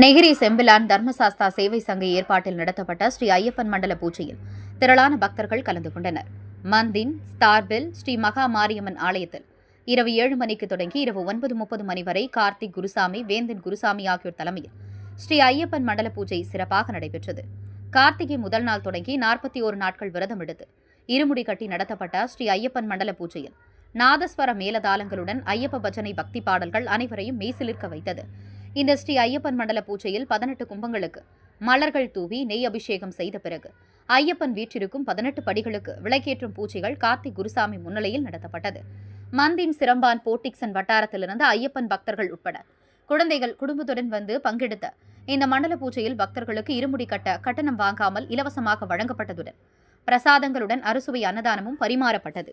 Negeri Sembilan Dharmasastha சேவை சங்க ஏற்பாட்டில் நடத்தப்பட்ட ஸ்ரீ ஐயப்பன் மண்டல பூஜையில் திரளான பக்தர்கள் கலந்து கொண்டனர். மந்தின் ஸ்டார்பில் ஸ்ரீ மகா மாரியம்மன் ஆலயத்தில் இரவு ஏழு மணிக்கு தொடங்கி இரவு ஒன்பது முப்பது மணி வரை கார்த்திக் குருசாமி வேந்தன் குருசாமி ஆகியோர் தலைமையில் ஸ்ரீ ஐயப்பன் மண்டல பூஜை சிறப்பாக நடைபெற்றது. கார்த்திகை முதல் நாள் தொடங்கி நாற்பத்தி ஓரு நாட்கள் விரதம் எடுத்து இருமுடி கட்டி நடத்தப்பட்ட ஸ்ரீ ஐயப்பன் மண்டல பூஜையில் நாதஸ்வர மேலதாளங்களுடன் ஐயப்ப பஜனை பக்தி பாடல்கள் அனைவரையும் மெய்சிலிர்க்க வைத்தது. இந்த ஸ்ரீ ஐயப்பன் மண்டல பூஜையில் பதினெட்டு கும்பங்களுக்கு மலர்கள் தூவி நெய் அபிஷேகம் செய்த பிறகு ஐயப்பன் வீற்றிருக்கும் பதினெட்டு படிகளுக்கு விளக்கேற்றும் பூஜைகள் கார்த்திக் குருசாமி முன்னிலையில் நடத்தப்பட்டது. மந்தின் சிரம்பான் போட்டிக்சன் வட்டாரத்திலிருந்து ஐயப்பன் பக்தர்கள் உட்பட குழந்தைகள் குடும்பத்துடன் வந்து பங்கெடுத்த இந்த மண்டல பூஜையில் பக்தர்களுக்கு இருமுடி கட்ட கட்டணம் வாங்காமல் இலவசமாக வழங்கப்பட்டதுடன் பிரசாதங்களுடன் அறுசுவை அன்னதானமும் பரிமாறப்பட்டது.